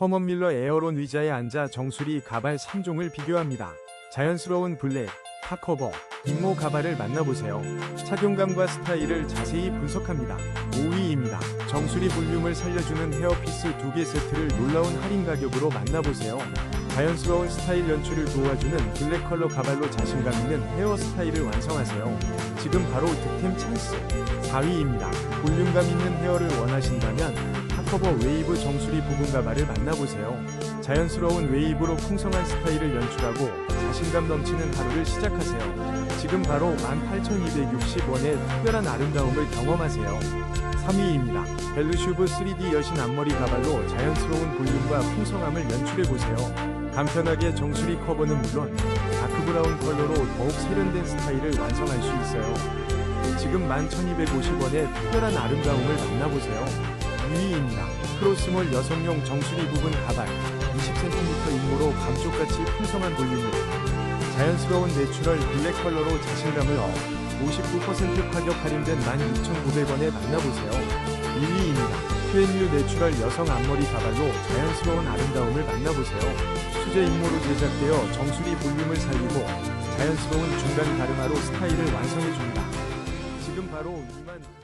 허먼밀러 에어론 의자에 앉아 정수리 가발 3종을 비교합니다. 자연스러운 블랙, 탑커버, 뒷모 가발을 만나보세요. 착용감과 스타일을 자세히 분석합니다. 5위입니다. 정수리 볼륨을 살려주는 헤어피스 2개 세트를 놀라운 할인 가격으로 만나보세요. 자연스러운 스타일 연출을 도와주는 블랙 컬러 가발로 자신감 있는 헤어 스타일을 완성하세요. 지금 바로 득템 찬스. 4위입니다. 볼륨감 있는 헤어를 원하신다면 탑 커버 웨이브 정수리 부분 가발을 만나보세요. 자연스러운 웨이브로 풍성한 스타일을 연출하고 자신감 넘치는 하루를 시작하세요. 지금 바로 18,260원의 특별한 아름다움을 경험하세요. 3위입니다. 벨루슈브 3D 여신 앞머리 가발로 자연스러운 볼륨과 풍성함을 연출해보세요. 간편하게 정수리 커버는 물론 다크브라운 컬러로 더욱 세련된 스타일을 완성할 수 있어요. 지금 11,250원의 특별한 아름다움을 만나보세요. 2위입니다. 크로스몰 여성용 정수리 부분 가발 20cm 임무로 감쪽같이 풍성한 볼륨을 자연스러운 내추럴 블랙 컬러로 자신감을 얻어 59% 가격 할인된 16,900원에 만나보세요. 1위입니다. 트웬뉴 내추럴 여성 앞머리 가발로 자연스러운 아름다움을 만나보세요. 수제 임무로 제작되어 정수리 볼륨을 살리고 자연스러운 중간 가르마로 스타일을 완성해줍니다. 지금 바로 2만